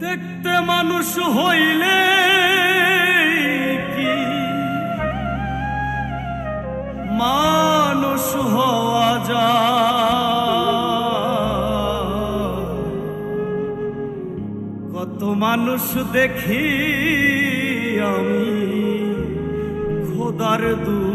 দেখতে মানুষ হইলে কি? মানুষ হওয়া যা কত মানুষ দেখি আমি খোদার দু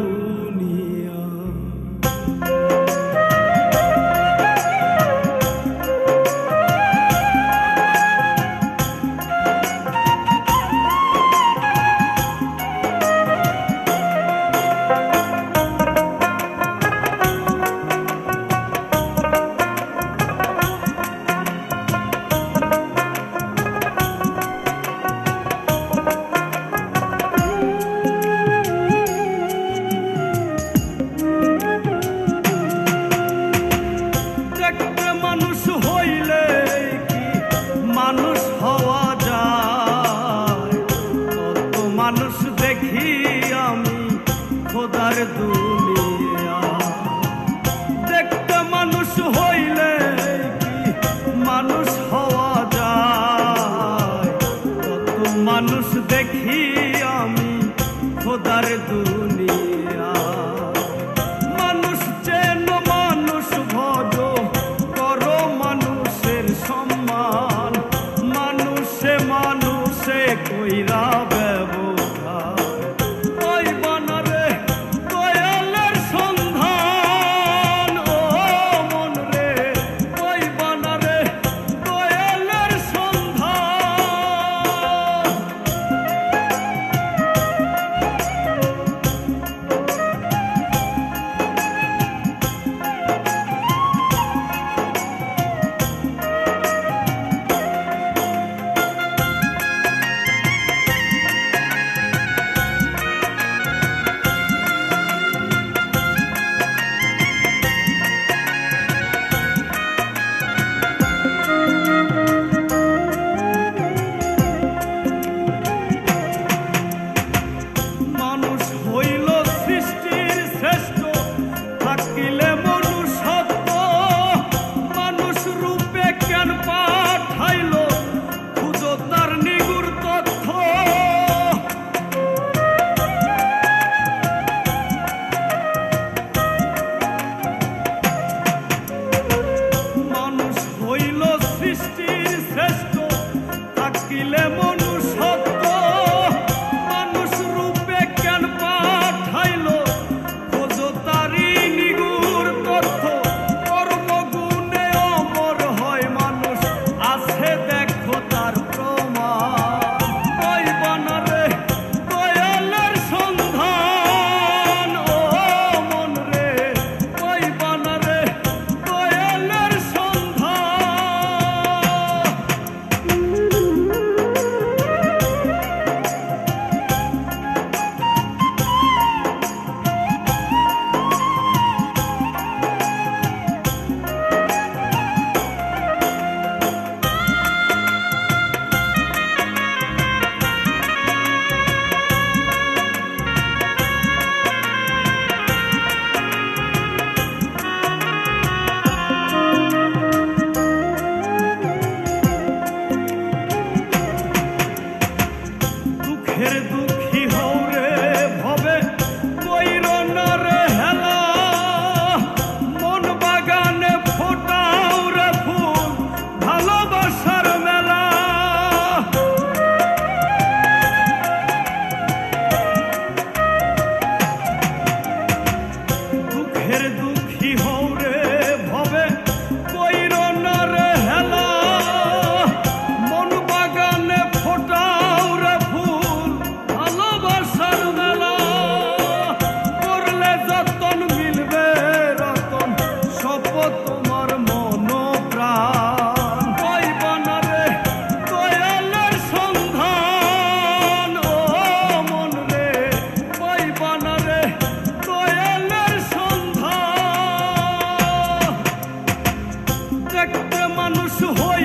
মানুষ হয়ে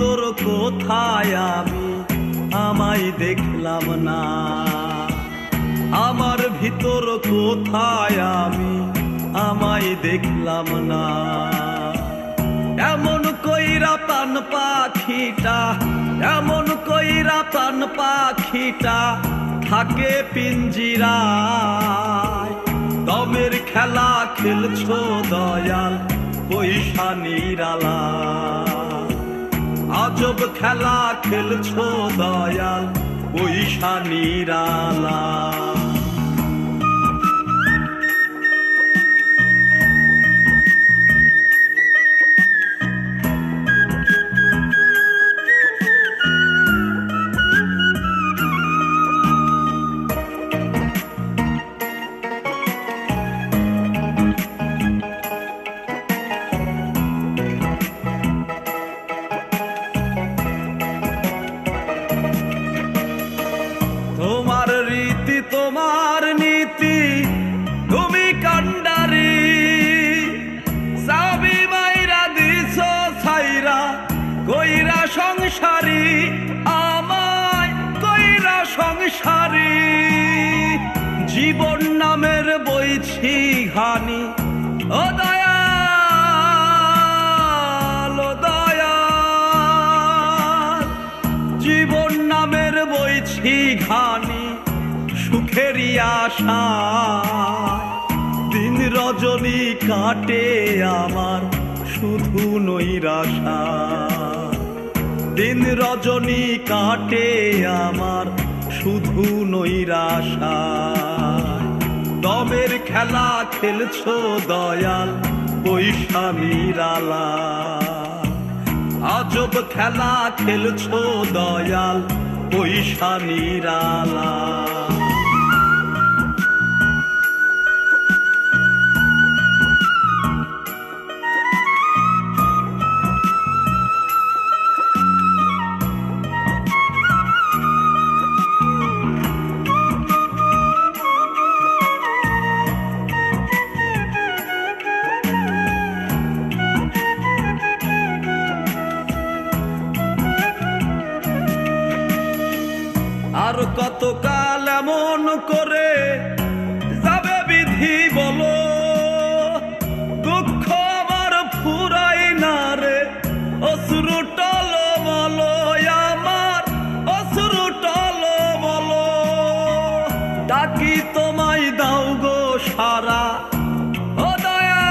ভিতর কোথায় আমি? আমায় দেখলাম না। আমার ভিতর কোথায় আমি? আমায় দেখলাম না। এমন কইরা প্রাণ পাখিটা, এমন কইরা প্রাণ পাখিটা থাকে পিঞ্জিরায়। দমের খেলা খেলছো দয়াল পয়সা নিরালা আজব খেলা খেলছো দয়াল ওই নিরালা সংসারী জীবন নামের বইছি দয়াল, ও দয়াল, জীবন নামের বইছি ঘানি। সুখেরই আশা দিন রজনী কাটে আমার, শুধু নৈরাশা দিন রজনী কাটে আমার শুধু নৈরাশা দমের খেলা খেলছ দয়াল ওই মিরালা আজব খেলা খেলছ দয়াল পয়সা নিরালা সারা ও দয়াল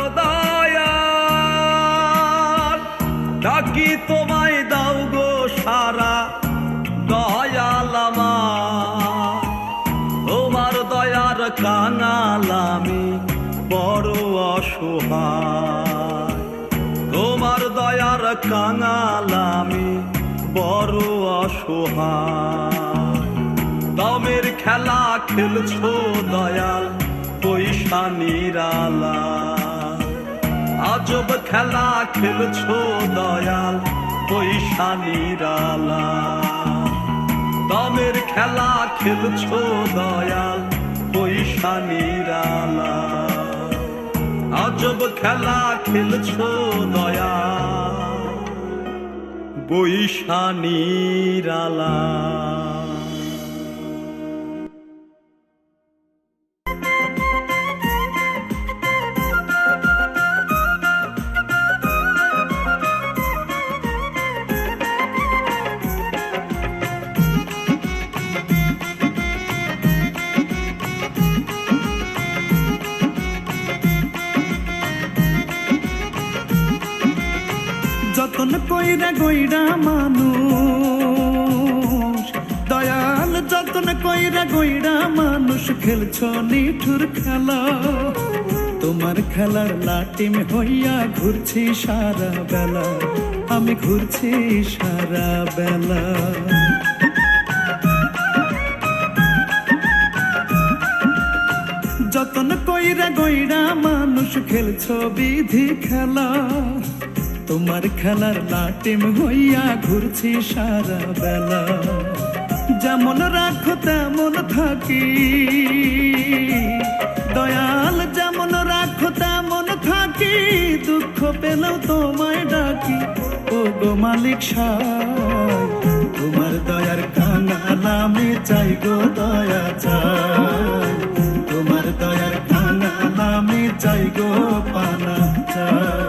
ও দয়াল, ডাকি তোমায় দাও গো সারা, দয়াল আমার। তোমার দয়ার কাঙাল আমি বড় অসহায়। তোমার দয়ার কাঙাল আমি বড় অসহায়। খেলছো দয়াল পয়সা নিরালা আজব খেলা খেলছো দয়াল পয়সা নিরালা দমের খেলা খেলছো দয়াল পয়সা নিরালা আজব খেলা খেলছো দয়াল বৈশা নিরালা কইরা গইরা মানুষ। দয়াল যতন কইরা গইরা মানুষ, খেলছ নিঠুর খেলা। তোমার খেলার লাটিম হইয়া ঘুরছি সারা বেলা। আমি ঘুরছি সারা বেলা। যতন কইরা গইরা মানুষ, খেলছো বিধি খেলা। তোমার খেলার লাটিম হইয়া ঘুরছি সারা বেলা। যেমন রাখো তেমন থাকি। দয়াল, যেমন রাখো তেমন থাকি। দুঃখ পেলেও তোমায় ডাকি। ও গো মালিক তোমার দয়ার কাঙাল আমি চাই গো দয়া চাই। তোমার দয়ার কাঙাল আমি চাই গো পানা চাই।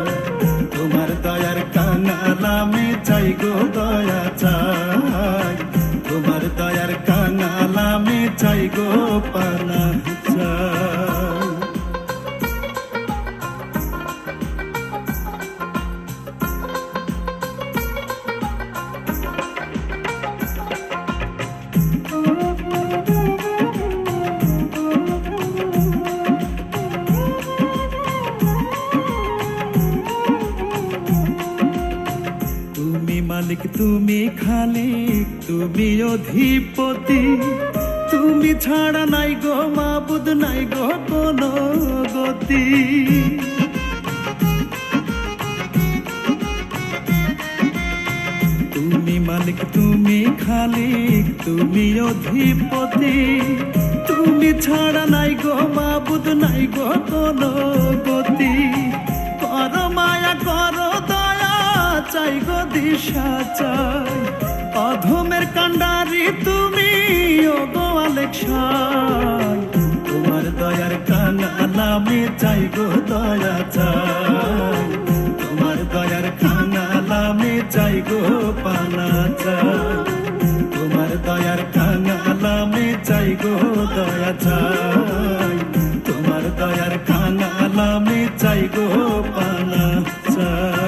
মালিক, তুমি খালিক, তুমি অধিপতি। তুমি ছাড়া নাই গো, মাবুদ নাই গো, কোনো গতি। কর মায়া কর দয়া, চাই গো দিশা চাই। অধমের কান্ডারি তুমি ও গো তোমার দয়ার কান আমি চাই গো দয়া চাই। গো পানা চাই তোমার দয়ার কাঙাল আমি চাই গো দয়া চাই। তোমার দয়ার কাঙাল আমি চাই গো পানা চাই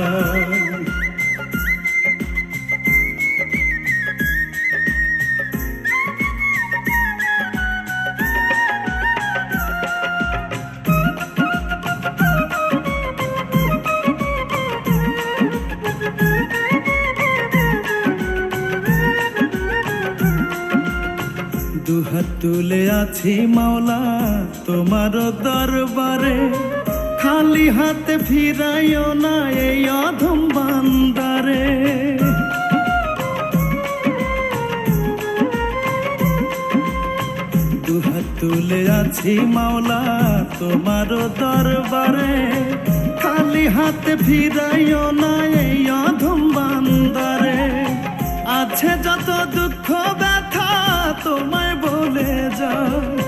তুলে আছি মাওলা, তোমার দরবারে। খালি হাতে ফিরাইও না এই অধম বান্দারে। তুলে আছি মাওলা, তোমার দরবারে। খালি হাতে ফিরাইও না এই অধম বান্দারে। আছে যত তোমায় বলে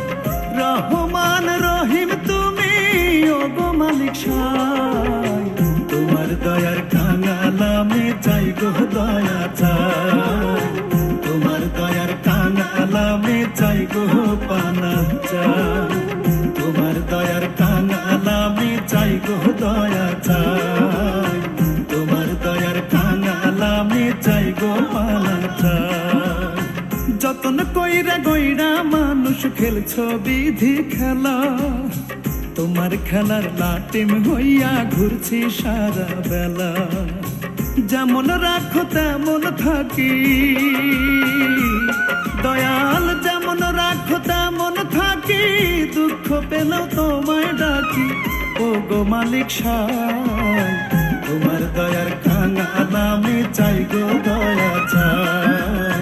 খেলছো বিধি খেলা? তোমার খেলার লাটিম হইয়া ঘুরছি সারা বেলা। যেমন রাখো তেমন থাকি। দয়াল, যেমন রাখো তেমন থাকি। দুঃখ পেলেও তোমায় ডাকি। ও গো মালিক সাই তোমার দয়ার কাঙাল নামে চাই গো দয়া চাই।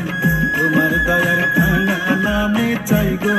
তোমার দয়ার কাঙাল নামে চাই গো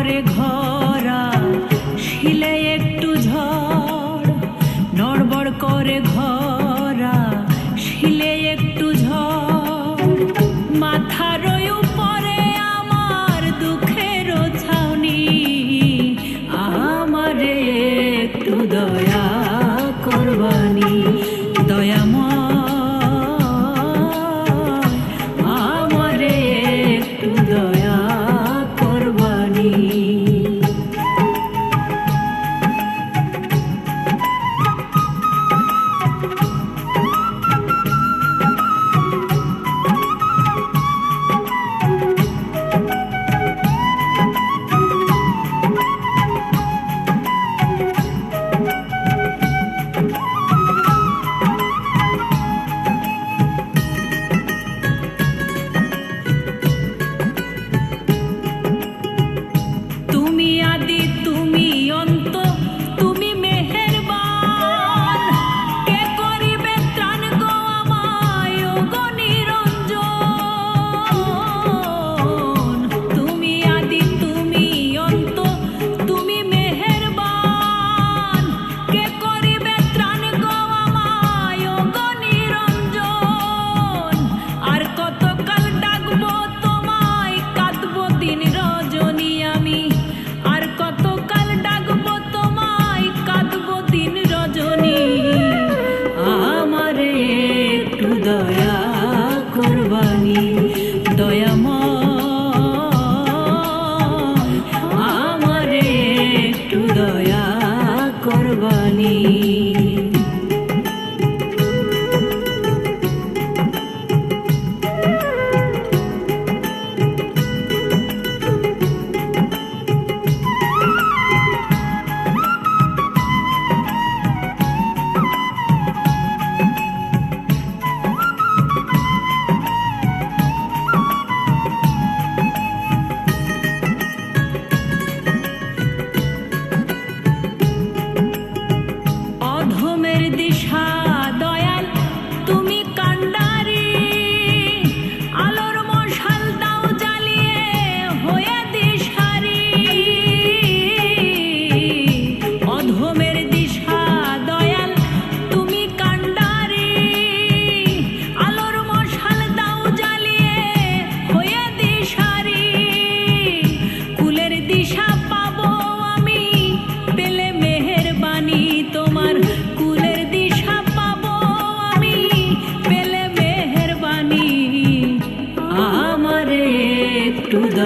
নড়বড় করে ঘরা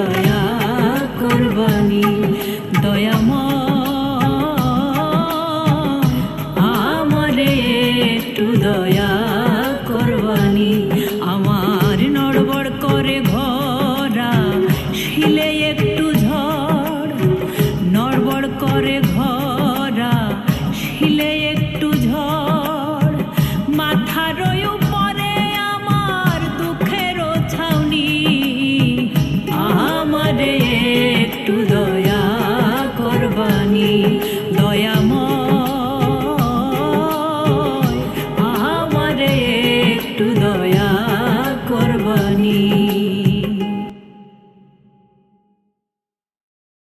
একটু দয়া